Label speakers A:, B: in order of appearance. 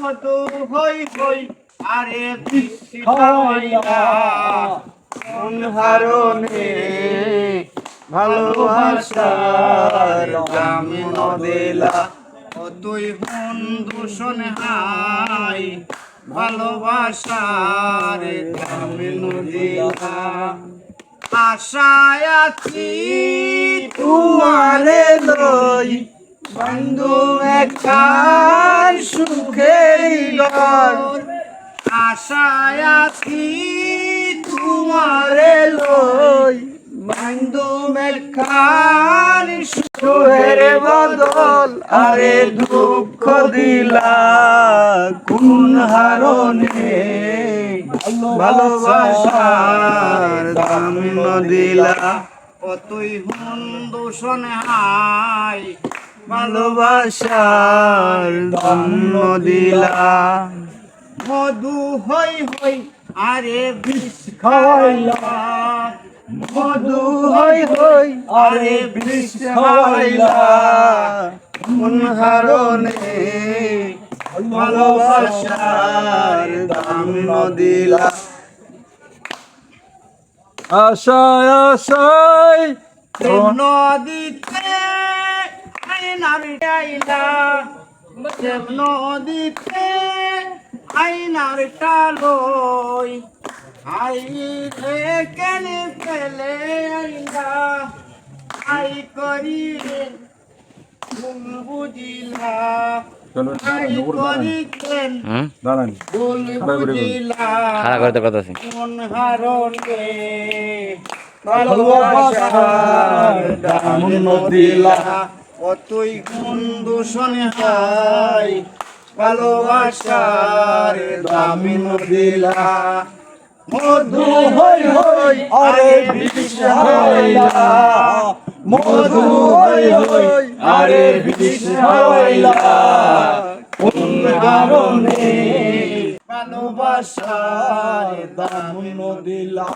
A: মধু হই হই আরে বৃষ্টি কোন হারণে ভালোবাসার দামি নদিলা ও তুই হন দূষণ হাই ভালোবাসার দামি নদিলা আশায় আছি তোমারে লই বন্ধু একখান সুখের ঘর। আশায় আছি তোমারে লই। বন্ধু একখান সুখের বদল। আরে দুঃখ দিলা কোন হারণে ভালোবাসার দাম দিলা। ও তুই হুন দূষণ হাই ভালোবাসার দাম দিলা। মধু হই হই আরে বিষ খাওয়াইলা। মধু হই হই আরে বিষ খাওয়াইলা। কোন হারণে ভালোবাসার দাম দিলা?
B: আশায় আশায়
A: নদীতে আইনার ডাইলা নদীতে আইনার টালই আই রে কেন পেলে আইলা? আই করি রে ভুল বুঝিলা।
C: খারাপ করতে কথা আছে।
A: দিলা। ও তুই কোন দূষণ হাই, ভালোবাসার দাম দিলা মধু হই হই, আরে মধু হই হই, আরে বিষ কোন কারণে? ভালোবাসার দাম দিলা